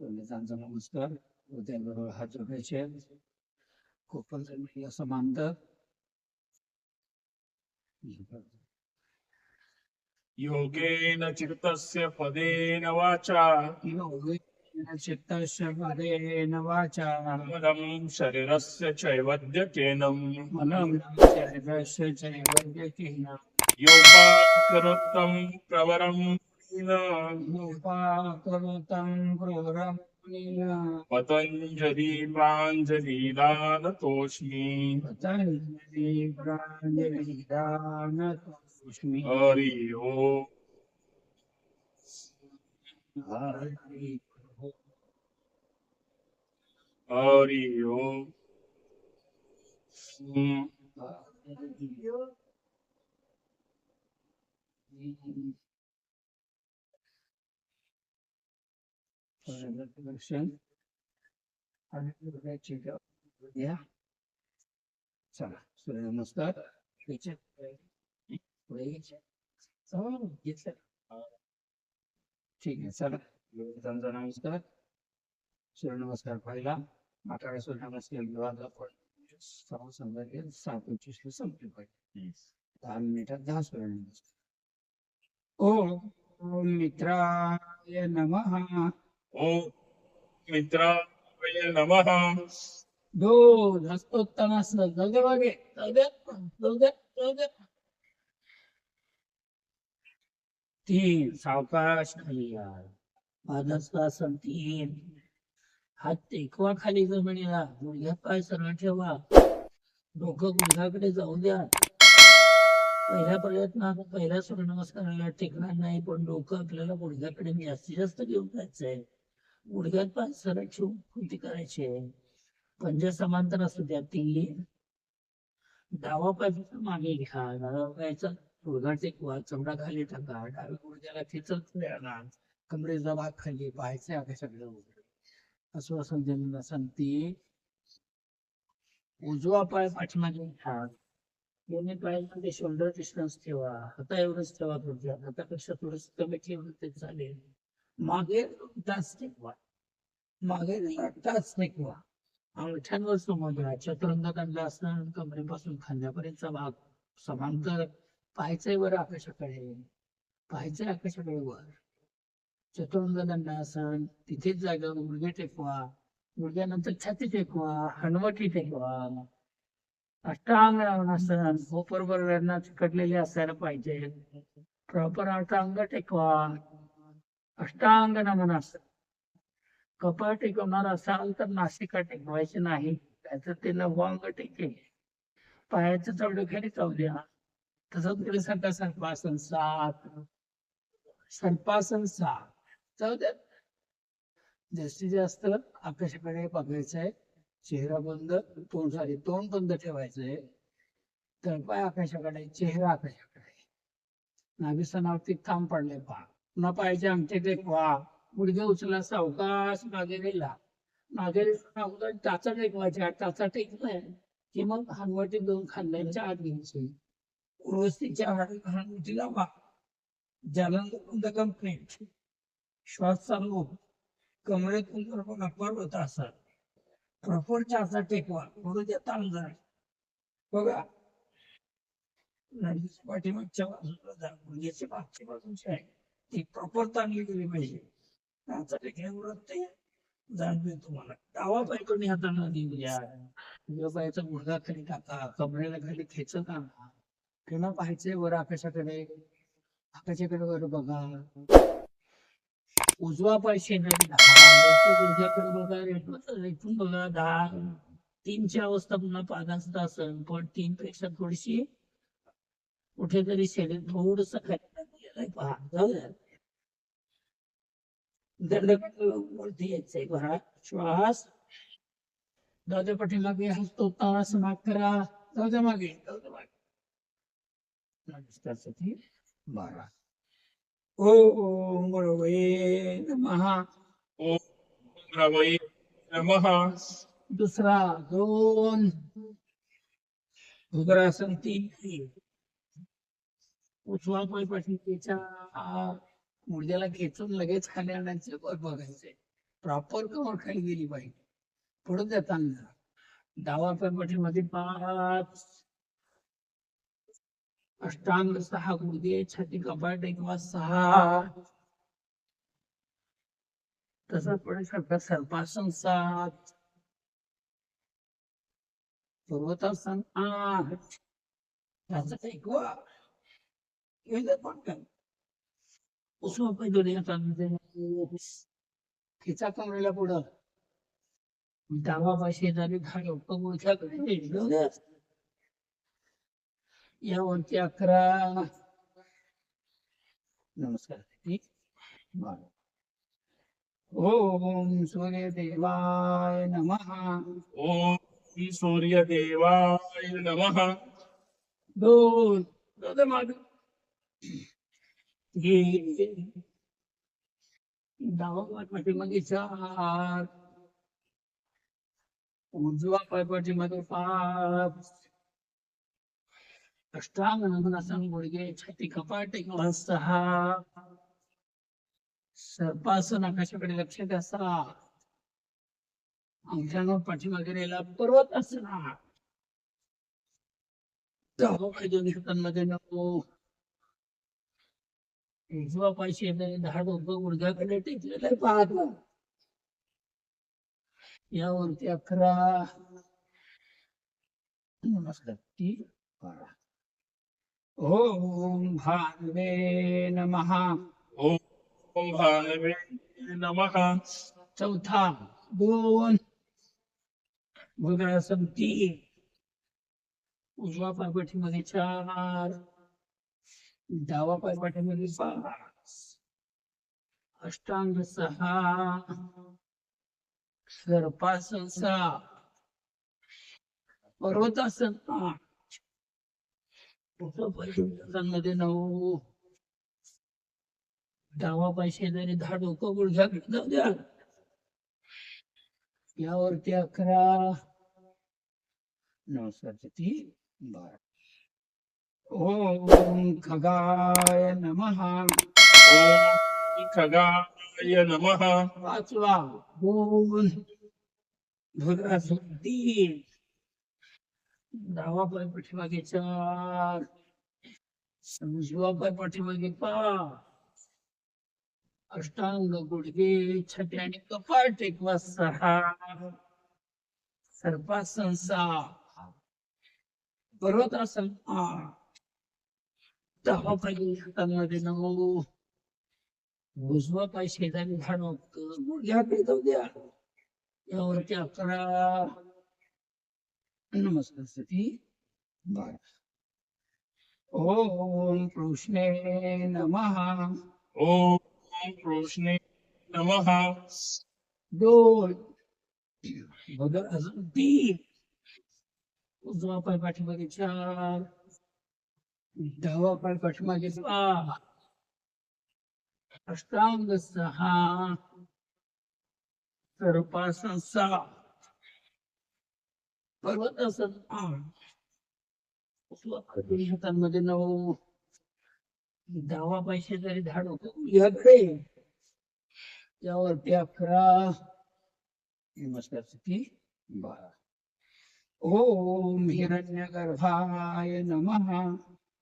उद्याबरोबर हात जोडायचे. कोपल जमिनी समांत योगेन चित्तस्य पदेन वाचा. योगेन चित्तस्य पदेन वाचा. मनं शरीरस्य चैवद्यकेनं मनं शरीरस्य चैवल्यकेन योगाकरोत्तं प्रवरं पतञ्जलि प्राञ्जलिदानतोऽस्मि पतञ्जलि प्राञ्जलिदानतोऽस्मि हरि ओम् हरि हरि ओम् हम्म. दर्शन आणि दुर्गाची या चला. हो, घेतलं. ठीक आहे चला त्यांचा नमस्कार सूर्यनमस्कार पहिला अकरा सूर्यनमस्कार विवाद आपण सर्व संदर्भ सात पंचवीसला संपले पाहिजे दहा मिनिटात दहा सूर्यनमस्कार ओम मित्राय नमः ॐ मित्राय नमः. दोन हस्तोत्तमासन जाऊ दे मागे जाऊ दे जाऊ दे जाऊ दे. तीन सावकाश खाली या पादस्वासन तीन. हात टेकवा खाली जमिनीला गुडघ्यात पाय सरळ ठेवा. डोकं गुडघ्याकडे जाऊ द्या. पहिल्या प्रयत्नात पहिल्या सूर्यनमस्काराला टेकणार नाही पण डोकं आपल्याला गुडघ्याकडे जास्तीत जास्त घेऊन जायचंय. गुडघ्यात पाय सरळ ठेवून कृती करायची आहे. पंजा समांतर असू द्या तीन. डावा पाय मागे घ्या डावा पायाचा गुडघा टेकवा चमडा खाली टाका डाव्या गुडघ्याला खेचत द्या कमरेचा भाग खाली पाहायचे आकाशाकडे वगैरे असं असं जमीन असं ती. उजवा पाय पाठीमागे घ्या दोन्ही पायांमध्ये शोल्डर डिस्टन्स ठेवा. हाता एवढंच ठेवा तुमच्या हातापेक्षा थोडस कमी ठेवलं ते चालेल. मागे तास टेकवा मागे तास टेकवा अंगठ्यांवर समोर चतुरंग दंडासन कमरेपासून खांद्यापर्यंतचा भाग समांतर पाहायचंय वर आकाशाकडे. पाहायचंय आकाशाकडे वर. चतुरंग दंडासन तिथेच जागा गुडघे टेकवा. गुडघ्यानंतर छाती टेकवा हनवटी टेकवा. अष्टांग रावणासन कोपर बरोबर चिकटलेले असायला पाहिजे. प्रॉपर अष्टांग टेकवा. अष्टांग नमन असत कपाळ टेकवणार असाल तर नाशिका टेकवायची नाही त्याचं ते नववांग टेके. पायाचं चवडं खाली जाऊ द्या तसंच सांगता सर्पासन सात. सर्पासन सात. जाऊ द्या जास्तीत जास्त आकाशाकडे बघायचंय चेहरा बंद तोंड सॉरी तोंड बंद ठेवायचंय. तळपाय आकाशाकडे चेहरा आकाशाकडे. नाभिस्थानावरती थांब पडले पा पुन्हा पाहिजे आमचे टेकवा गुडघे उचला सावकाश मागे गेला. मागे अगोदर टाचा टेकवायच्या टाचा टेकलाय की मग हनुवटी दोन खांद्यांच्या आत घ्यायची. उर्वस्तीच्या हनुवटीला वा. जालंद बंद कंप्लीट श्वास चालू. कमरेतून जर बघा होत असा प्रफुल चाचा टेकवा गुरुच्या ताण जरा बघा. नदीच्या पाठीमागच्या बाजूला जा. गुडघ्याच्या मागच्या बाजूची आहे. ती प्रॉपर चांगली केली पाहिजे. टाचा टेकल्यावर ते. जाणवेल तुम्हाला. डावा पाय कोणी हाताला देऊ द्या उजव्या पायाचा गुडघा खाली टाका कमरेला खाली खेचत. आणा किंवा पाहायचे वर आकाशाकडे. आकाशाकडे वर बघा. उजवा पाय शेंगारी गुडघ्याकडे बघा. रेटून रेटून बघा. दहा तीनची अवस्था पुन्हा पादांचा असेल. पण तीन पेक्षा थोडीशी कुठेतरी शरीर थोडस खाली दंडकट श्वास जाऊ द्या पाठीमागे हसतो तास माग करा जाऊ मागे जाऊ द्या मागे नमस्कारसाठी बारा ओम गुरवे नमः ॐ रवै नमः दुसरा दोन उदरासन तीन उजवा पाय पाठीच्या गुडघ्याला खेचून लगेच खाली आणायचे वर बघायचे. प्रॉपर कमर खाली गेली पाहिजे पुढे जाताना डावा पाठीमध्ये पाच. अष्टांग सहा गुडगे छाती कपाट किंवा सहा. तसा पुढे सरकार सर्पासन सात. पर्वतासन आठ. त्याचा एक येतं पण काय उसमा खिचा कमरेला पुढं. घाल गुडघ्याकडे यावरती अकरा. नमस्कार. ओम सूर्य देवाय नमः. ओम सूर्यदेवाय नमः. दोन. दोन माग. घे पाठीमागे चार. उजवा पाय पाठीमागे पाच. अष्टांग नमनासन गुडघे छाती कपाट एक सहा. सर्पासन आकाशाकडे लक्ष द्या सहा अंगठ्यानं पाठीमागे नेला पर्वत असणार दहा दोन्ही हातांमध्ये नको. उजवा पाय शेजारी दहा डोकं गुडघ्याकडे टेकलेलं आहे पाहत. यावरती अकरा. नमस्कार. ती बारा ओम भानवे नमः. ओम चौथा दोन. भुजरासन तीन उजवा पाठीमध्ये चार. डावा पाय पाठीमध्ये पाच अष्टांग सहा. सर्पासन सहा पर्वतासन आठ. मध्ये नऊ. डावा पाय शेजारी दहा डोकं गुडघ्याकडे जाऊ द्या. यावरती अकरा. नमस्कार ती बारा. ओम खगाय नमः। ओम खगाय नमः। दोन भुजरासन तीन डावा पाय पाठीमागे चार उजवा पाय पाठीमागे पाच अष्टांग गुडघे छटे आणि कपाट एक वाज सहा। सर्पासन सहा पर्वतासन आठ। दहा पाय शेजारी झाड गुडघ्याकडे जाऊ द्या. यावरती अकरा. नमस्कार स्थिती बारा ओम कृष्णे नमः. ओम कृष्णे नमः. दोन. बदल अजून तीन. उजवा पाय पाठीमागे चार. पाठीमागे. पाच अष्टांग सहा. सर्पासन सहा पर्वतासन हातांमध्ये नऊ. डावा पाय शेजारी झाड होतं. याकडे. यावरती अकरा. नमस्कार स्थिती बारा. ओम हिरण्य गर्भाय नमः.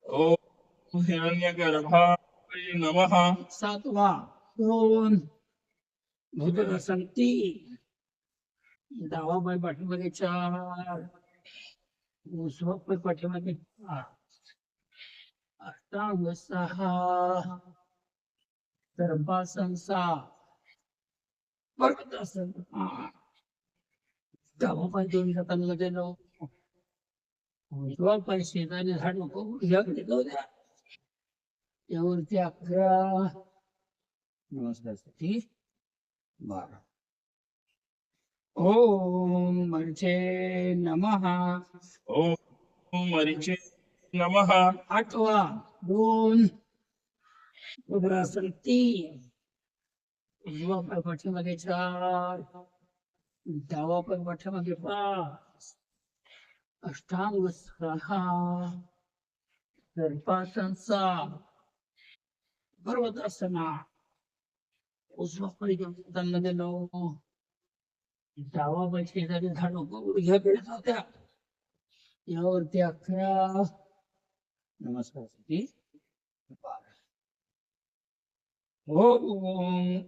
ओम हिरण्यगर्भाय नमः सातवा दोन भूतरसन तीन पाठीमागे चार. उजवा पाय पाठीमागे अष्टांग सहा. सर्पासन सहा पर्वतासन आठ. डावा पाय दोन जाताना नऊ. उजवा पाय शेजारी झाड नको गुडघ्याकडे जाऊ द्या. यावरती अकरा नमस्कार बारा. ओम मर्चे नमः. ओम मरिचे नमः. आठवा दोन. उग्रासन तीन उजवा पाय पाठीमागे चार. डावा पाय पाठीमागे पाच. अष्टांग सहा सर्पासन सात पर्वतासना. उजवा पाय घेऊन त्यांना गेलो डावा पाय शेजारी झाडू पिढत होत्या यावरती अकरा. नमस्कारसाठी बारा. ओम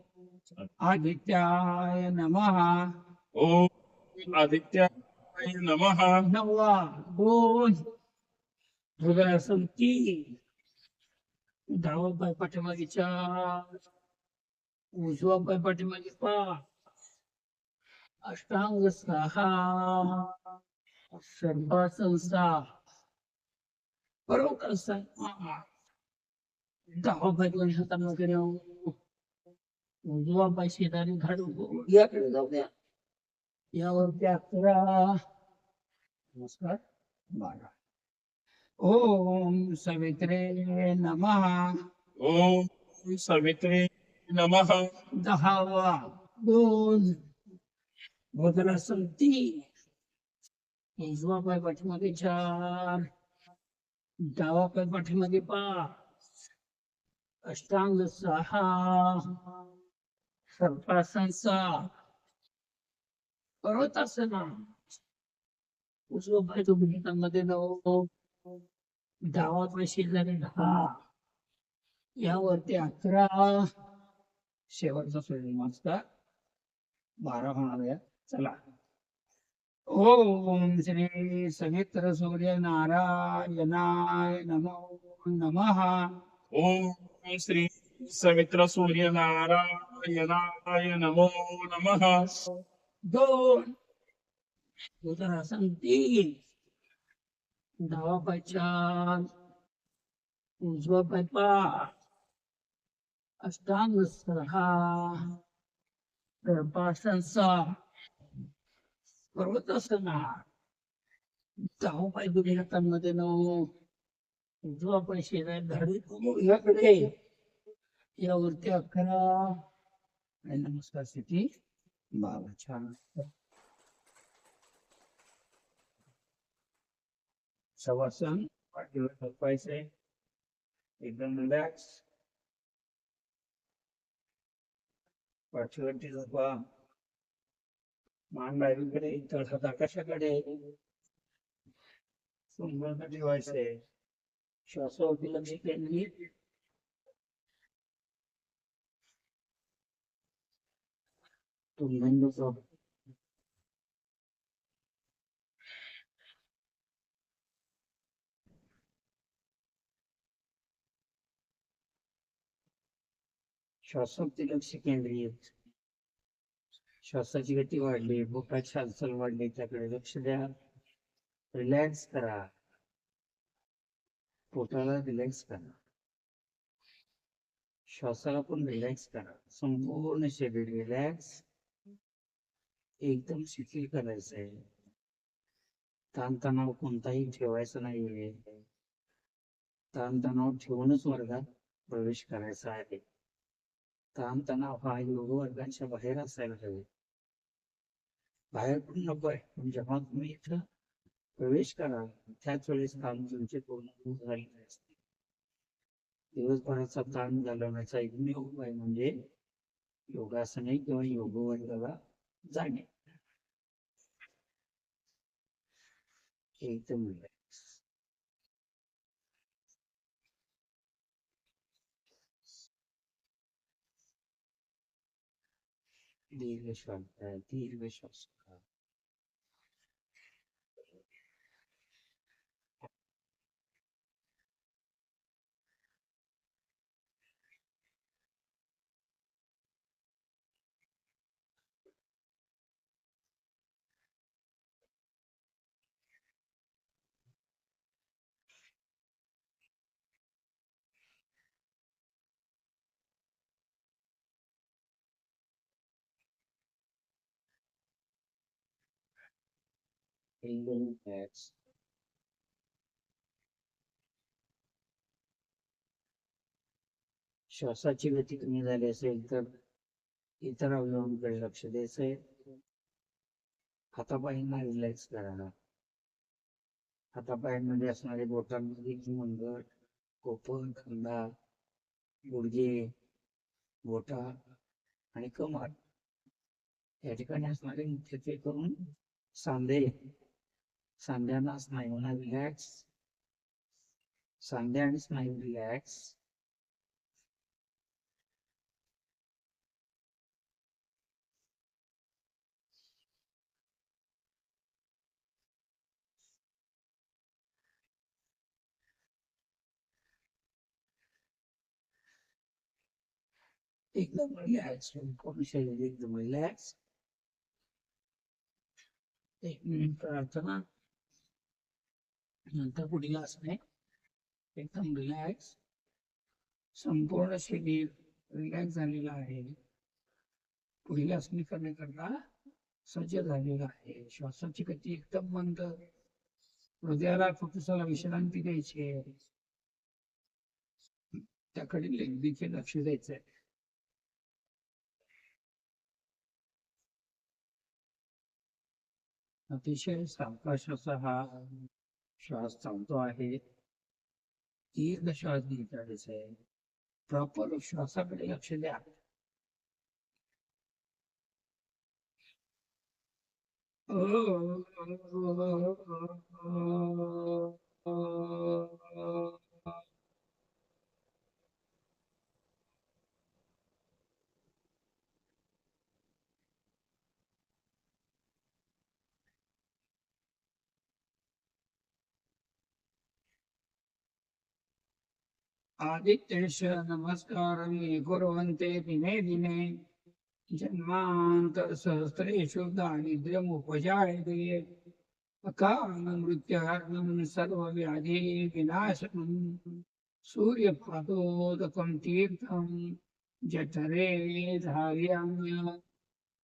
आदित्याय नमः. ओम आदित्याय. नमः नववा दोन हृदयासन तीन डावा पाय पाठीमागे चार उजवा पाय पाठीमागे पाच अष्टांग सहा सर्वासन सहा पर्वतासन आठ दहा पाय दोन हातांमध्ये नेऊ उजवा पाय शेजारी झाडू याकडे जाऊ द्या यावरती अकरा नमस्कार बारा ओम सवित्रे नमः ओम सवित्रे नमः दहावा दोन भद्रासन तीन उजवा पाय पाठीमागे चार डावा पाय पाठीमागे पाच अष्टांग सहा सर्पासन करत पर्वतासन उजवा तो तुम्ही मध्ये नऊ डावा पाय शेजारी दहा. यावरती अकरा. शेवटचा सूर्य नमस्कार बारा होणार या चला. ओम श्री सवित्र सूर्य नारायणाय नमो नम. ओम श्री सवित्र सूर्य नारायणाय नमो नमः. दोन. उदरासन तीन. डावा पाय चार उजवा पाय पाच अष्टांग सहा गर्भासन सहा पर्वतासन. दहा पाय दोन्ही हातांमध्ये नऊ उजवा पाय शेजारी धाडी याकडे. यावरती अकरा. आणि नमस्कार स्थिती बाबा छान शवासन पाठीवर झोपायचंय एकदम रिलॅक्स पाठीवरती झोपा मान डावीकडे तळ हात आकाशाकडे सुंदर ठेवायचंय श्वासावरती लक्ष केंद्रित तुम्ही झोप श्वासावरती लक्ष केंद्रित श्वासाची गती वाढली बोटाची हालचाल वाढली त्याकडे लक्ष द्या रिलॅक्स करा पोटाला रिलॅक्स करा श्वासाला पण रिलॅक्स करा संपूर्ण शरीर रिलॅक्स एकदम शिथिल करायचंय. ताणतणाव कोणताही ठेवायचा नाहीये. ताणतणाव ठेवूनच वर्गात प्रवेश करायचा आहे. ताणतणाव हा योग वर्गांच्या बाहेर असायला हवे. बाहेर पण नको आहे. पण जेव्हा तुम्ही इथं प्रवेश करा त्याच वेळेस काम तुमचे पूर्ण दूर झालेले असते दिवसभराचा ताण घालवण्याचा एकमेव उपाय म्हणजे योगासने किंवा योग वर्गाला जाणे एकदम relax. दीर्घ श्वास घ्या, दीर्घ श्वास घ्या. एकदम relax. श्वासाची गती कमी झाली असेल तर इतर अवयवांकडे लक्ष द्यायचंय. हातापायांना रिलॅक्स करा हातापायांमध्ये असणारे बोटांमध्ये मनगट कोपर खांदा गुडघे बोटा आणि कमर. या ठिकाणी असणारे मुख्यत्वे करून सांधे. सांध्यांना स्नायूंना रिलॅक्स सांधे आणि स्नायू रिलॅक्स एकदम रिलॅक्स पूर्ण शरीर एकदम रिलॅक्स एक मिनिट प्रार्थना नंतर पुढील असणे एकदम रिलॅक्स संपूर्ण शरीर रिलॅक्स झालेलं आहे. पुढील असणे करण्याकरता सज्ज झालेलं आहे. श्वासाची गती एकदम मंद. हृदयाला फुफ्फुसाला विश्रांती द्यायची आहे. त्याकडे देखील लक्ष द्यायचं आहे. अतिशय सावकाश असा हा श्वास चालतो आहे दीर्घ श्वास घ्यायचा आहे प्रॉपर श्वासाकडे लक्ष द्या आदित्येश नमस्कारं कुर्वन्ते दिने दिने। जन्मान्तर सहस्रेषु दारिद्र्यमुपजायते। अकालमृत्युहरणं सर्वव्याधि विनाशनं सूर्यपादोदकं तीर्थं जठरे धार्याम्य।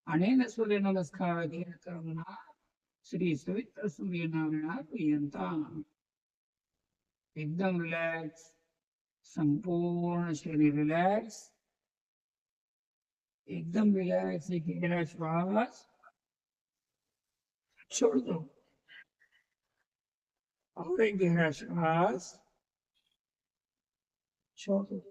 अनेन सूर्यनमस्कारेण कर्मणा श्री सवित्र सूर्यनारायणापर्यंता एकदम रिलॅक्स संपूर्ण शरीर रिलॅक्स एकदम रिलॅक्स एक गहरा श्वास छोड़ दो। और एक गहरा श्वास छोड़ दो।